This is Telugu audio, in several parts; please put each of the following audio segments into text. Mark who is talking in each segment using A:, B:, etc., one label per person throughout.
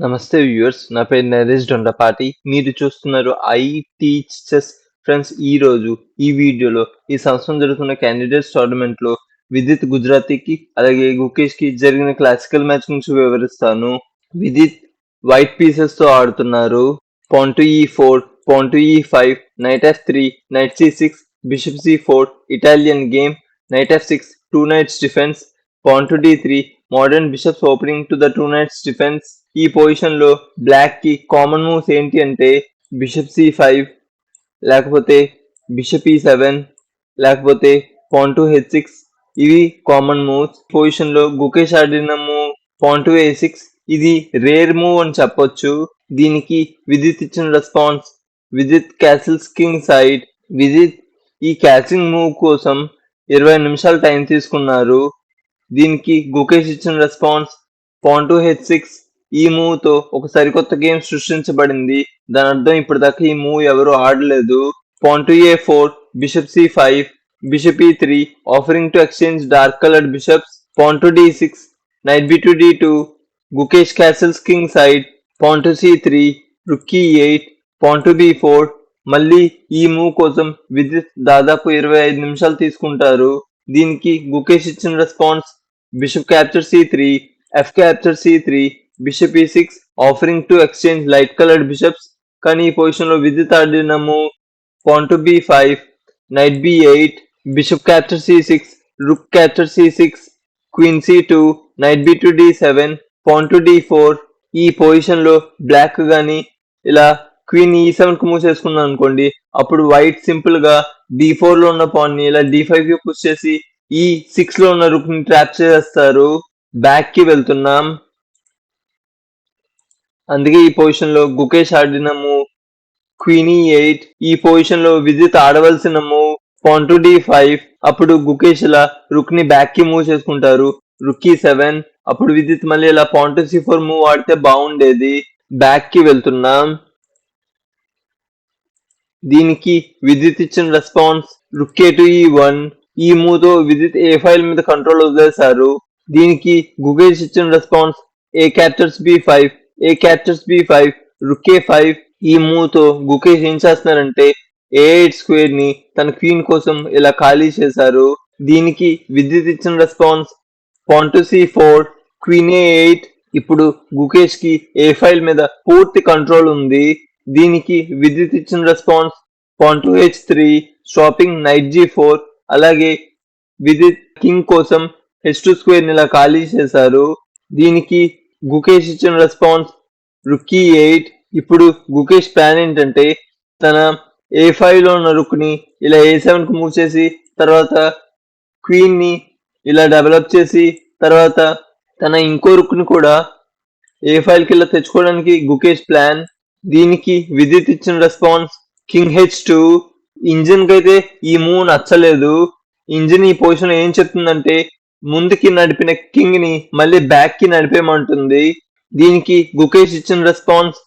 A: నమస్తే వ్యూవర్స్ నా పేరు నరేష్ దొండపాటి మీరు చూస్తున్నారు ఐ టీచ్ చెస్ ఫ్రెండ్స్ ఈ రోజు ఈ వీడియోలో ఈ సంవత్సరం జరుగుతున్న క్యాండిడేట్స్ టోర్నమెంట్లో విదిత్ గుజరాతీకి అలాగే గుకేష్కి జరిగిన క్లాసికల్ మ్యాచ్ గురించి వివరిస్తాను. విదిత్ వైట్ పీసెస్తో ఆడుతున్నారు. Pawn to E four pawn to E five knight F three knight C six bishop C four Italian game knight F six two knights defence pawn to D three modern bishop's opening to the two knights defence ఈ పొజిషన్లో బ్లాక్కి కామన్ మూవ్స్ ఏంటి అంటే బిషప్ సి ఫైవ్ లేకపోతే బిషప్ ఈ సెవెన్ లేకపోతే పాన్ టు హెచ్ సిక్స్ ఇవి కామన్ మూవ్స్ పొజిషన్లో గుకేష్ ఆడిన move pawn to A six ఇది రేర్ మూవ్ అని చెప్పొచ్చు. దీనికి విదిత్ ఇచ్చిన response Vidit castles king side Vidit ఈ క్యాచింగ్ మూవ్ కోసం ఇరవై నిమిషాలు టైం తీసుకున్నారు. దీనికి గుకేష్ ఇచ్చిన response pawn to H six ఈ మూవ్తో ఒక సరికొత్త గేమ్ సృష్టించబడింది. దాని అర్థం ఇప్పటిదాకా ఈ మూవ్ ఎవరు ఆడలేదు. Pawn to A four bishop C five bishop E three offering to exchange dark coloured bishops pawn to D six knight B to D two Gukesh castles king side pawn to C three rook E eight pawn to B four మళ్ళీ ఈ మూవ్ కోసం విద్యుత్ దాదాపు ఇరవై ఐదు నిమిషాలు తీసుకుంటారు. దీనికి గుకేష్ ఇచ్చిన response bishop capture C three F capture C three bishop E six offering to exchange light coloured bishops కానీ ఈ పొజిషన్లో Vidit ఆడినము pawn to B five knight B eight bishop capture C six rook capture C six queen C two knight B to D seven pawn to D four ఈ పొజిషన్లో బ్లాక్ కానీ ఇలా క్వీన్ ఈ సెవెన్కు మూవ్ చేసుకున్నాం అనుకోండి అప్పుడు వైట్ సింపుల్గా డి ఫోర్లో ఉన్న పాన్ని ఇలా డి ఫైవ్కి పుష్ చేసి e ఈ సిక్స్లో ఉన్న రుక్ని ట్రాప్ చేస్తారు బ్యాక్కి వెళ్తున్నాం. అందుకే ఈ పొజిషన్లో గుకేష్ ఆడిన మూవ్ క్వీనీ ఎయిట్ ఈ పొజిషన్లో Vidit ఆడవలసిన move pawn to D five అప్పుడు గుకేష్ ఇలా రుక్ని బ్యాక్కి మూవ్ చేసుకుంటారు రుక్కీ సెవెన్ అప్పుడు విజిత్ మళ్ళీ ఇలా pawn to C four move ఆడితే బాగుండేది బ్యాక్కి వెళ్తున్నాం. దీనికి విద్యుత్ ఇచ్చిన response rook E to E one ఈ మూవ్తో విద్యుత్ ఏ ఫైల్ మీద కంట్రోల్ వదిలేశారు దీనికి గుగేష్ ఇచ్చిన response A captures B five A captures B five rook E five ఈ మూవ్తో గుకేష్ ఏం చేస్తున్నారంటే ఏ ఎయిట్ స్క్వేర్ని తన క్వీన్ కోసం ఇలా ఖాళీ చేశారు. దీనికి విద్యుత్ ఇచ్చిన response pawn to C four queen A eight ఇప్పుడు గుకేష్కి ఏ ఫైల్ మీద పూర్తి కంట్రోల్ ఉంది. దీనికి విద్యుత్ ఇచ్చిన response pawn to H three shopping knight G four అలాగే విద్యుత్ కింగ్ కోసం హెచ్ టూ స్క్వేర్ ఇలా ఖాళీ చేశారు. దీనికి గుకేష్ ఇచ్చిన రెస్పాన్స్ రుక్కీ ఎయిట్. ఇప్పుడు గుకేష్ ప్లాన్ ఏంటంటే తన ఏ ఫైవ్లో ఉన్న రుక్ని ఇలా ఏ సెవెన్కు మూవ్ చేసి తర్వాత క్వీన్ని ఇలా డెవలప్ చేసి తర్వాత తన ఇంకో రుక్ని కూడా ఏ ఫైల్కి ఇలా తెచ్చుకోవడానికి గుకేష్ ప్లాన్ దీనికి విద్యుత్ ఇచ్చిన రెస్పాన్స్ కింగ్ హెచ్ టూ ఇంజిన్కి అయితే ఈ మూవ్ నచ్చలేదు. ఇంజిన్ ఈ పొజిషన్ ఏం చెప్తుందంటే ముందుకి నడిపిన కింగ్ని మళ్ళీ బ్యాక్కి నడిపేమంటుంది దీనికి గుకేష్ ఇచ్చిన response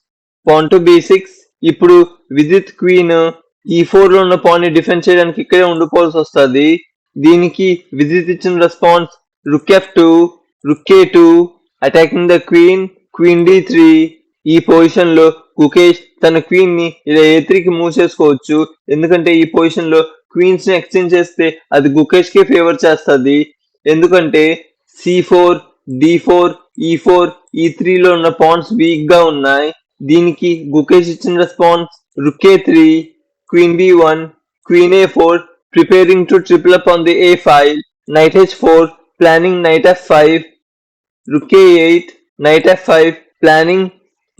A: pawn to B six ఇప్పుడు విజిత్ క్వీన్ ఈ ఫోర్లో ఉన్న పాన్ని డిఫెండ్ చేయడానికి ఇక్కడే ఉండిపోవాల్సి వస్తుంది. దీనికి విజిత్ ఇచ్చిన response rook F two rook E two attacking the queen queen D three ఈ పొజిషన్లో కుకేష్ తన క్వీన్ని ఇలా ఏ త్రీకి మూవ్ చేసుకోవచ్చు. ఎందుకంటే ఈ పొజిషన్లో క్వీన్స్ని ఎక్స్చేంజ్ చేస్తే అది గుకేష్ కే ఫేవర్ చేస్తుంది. ఎందుకంటే C four D four E four E త్రీలో ఉన్న పాన్స్ వీక్గా ఉన్నాయి. దీనికి గుకేష్ ఇచ్చిన response rook E three queen B one queen A four preparing to triple up on the A five knight H four planning knight F five rook E eight knight F five planning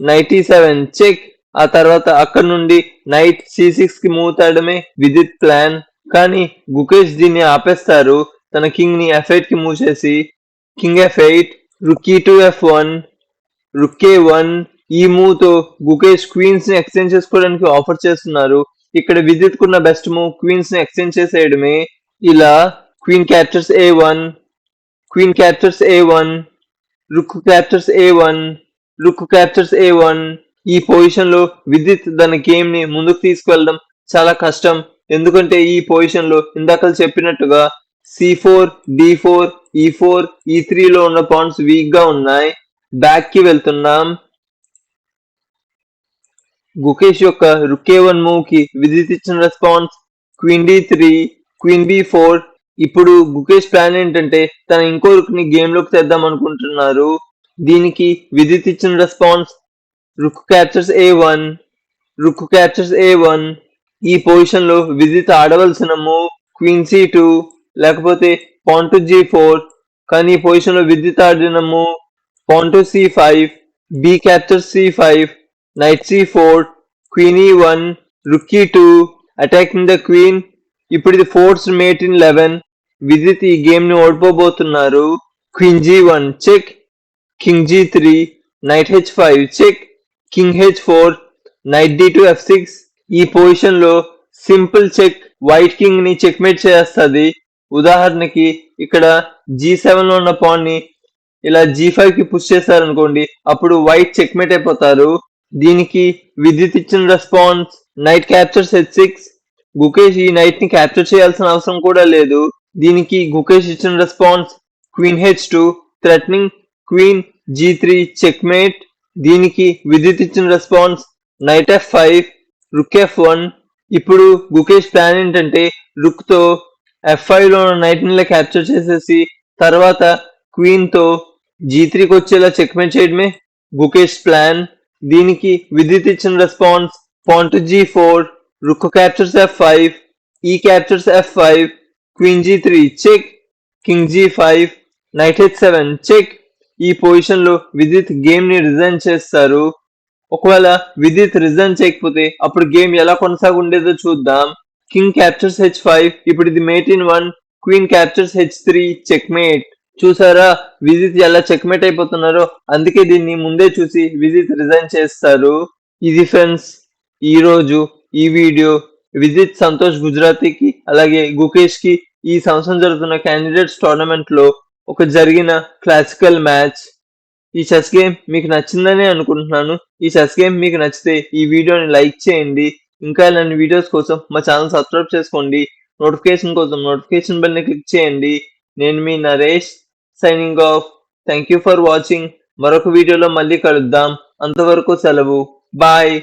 A: knight E seven check ఆ తర్వాత అక్కడ నుండి నైట్ సి సిక్స్కి మూవ్ తాడమే విదిత్ ప్లాన్ కానీ గుకేష్ దీన్ని ఆపేస్తారు. తన కింగ్ని ఎఫ్ ఎయిట్కి మూవ్ చేసి king F eight rook E two F one rook E one ఈ మూవ్తో గుకేష్ క్వీన్స్ని ఎక్స్చేంజ్ చేసుకోవడానికి ఆఫర్ చేస్తున్నారు. ఇక్కడ విదిత్ కున్న బెస్ట్ మూవ్ క్వీన్స్ని ఎక్స్చేంజ్ చేసేయడమే. ఇలా queen captures A one queen captures A one rook captures A one rook captures A one ఈ పొజిషన్లో విద్యుత్ తన గేమ్ని ముందుకు తీసుకువెళ్ళడం చాలా కష్టం. ఎందుకంటే ఈ పొజిషన్లో ఇందాక చెప్పినట్టుగా C four D four E four E three లో ఉన్న పాయింట్స్ వీక్గా ఉన్నాయి. బ్యాక్కి వెళ్తున్నాం. గుకేష్ యొక్క రుకే వన్ మూవ్కి విదిత్ ఇచ్చిన response queen D three queen B four. ఇప్పుడు గుకేష్ ప్లాన్ ఏంటంటే తన ఇంకో రుక్ని గేమ్లోకి తెద్దాం అనుకుంటున్నారు. దీనికి విదిత్ ఇచ్చిన response rook captures A one rook captures A one. ఈ పొజిషన్లో విదిత్ ఆడవలసిన మూవ్ క్వీన్ సి టూ లేకపోతే పాన్ జీ ఫోర్ కానీ ఈ పొజిషన్లో విద్యుత్ ఆడిన pawn to pawn C five B capture C five knight C four queen E one rook E two attacking the queen ఇప్పుడు ఇది force mate in eleven Vidit ఈ గేమ్ని ఓడిపోబోతున్నారు. Queen G one check king G three knight H five check king H four knight D to F six ఈ పొజిషన్లో సింపుల్ చెక్ వైట్ కింగ్ని చెక్మేట్ చేస్తుంది. ఉదాహరణకి ఇక్కడ జీ సెవెన్లో ఉన్న పాన్ని ఇలా జీ ఫైవ్కి పుష్ చేశారనుకోండి అప్పుడు వైట్ చెక్మేట్ అయిపోతారు. దీనికి విద్యుత్ ఇచ్చిన రెస్పాన్స్ నైట్ క్యాప్చర్స్ సెట్ సిక్స్ గుకేష్ ఈ నైట్ని క్యాప్చర్ చేయాల్సిన అవసరం కూడా లేదు. దీనికి గుకేష్ ఇచ్చిన response queen H two threatening queen G three checkmate దీనికి విద్యుత్ ఇచ్చిన response knight F five rook F one ఇప్పుడు గుకేష్ ప్లాన్ ఏంటంటే రుక్తో ఎఫ్లో నైట్ క్యాప్చర్ చేసేసి తర్వాత క్వీన్తో జీ త్రీకి వచ్చేలా చెక్మేట్ చేయడమే. గుకేష్ ప్లాన్ దీనికి విద్యుత్ ఇచ్చిన response pawn G four rook captures F five E captures F five queen G three check king G five knight H seven check ఈ పొజిషన్లో విద్యుత్ గేమ్ని రిజైన్ చేస్తారు. ఒకవేళ విద్యుత్ రిజైన్ చేయకపోతే అప్పుడు గేమ్ ఎలా కొనసాగుండేదో చూద్దాం. కింగ్ క్యాప్చర్స్ హెచ్ ఫైవ్ ఇప్పుడు ఇది mate in one queen captures H three check mate చూసారా? విజిత్ ఎలా చెక్మేట్ అయిపోతున్నారో అందుకే దీన్ని ముందే చూసి విజిత్ రిజైన్ చేస్తారు. ఇది ఫ్రెండ్స్ ఈ రోజు ఈ వీడియో విజిత్ సంతోష్ గుజరాతీకి అలాగే గుకేష్కి ఈ సంవత్సరం జరుగుతున్న క్యాండిడేట్స్ టోర్నమెంట్లో ఒక జరిగిన క్లాసికల్ మ్యాచ్ ఈ చెస్ గేమ్ మీకు నచ్చిందని అనుకుంటున్నాను. ఈ చెస్ గేమ్ మీకు నచ్చితే ఈ వీడియోని లైక్ చేయండి. ఇంకా ఇలాంటి వీడియోస్ కోసం మా ఛానల్ సబ్స్క్రైబ్ చేసుకోండి. నోటిఫికేషన్ కోసం నోటిఫికేషన్ బెల్ని క్లిక్ చేయండి. నేను మీ Naresh signing off thank you for watching మరొక వీడియోలో మళ్ళీ కలుద్దాం. అంతవరకు సెలవు. బాయ్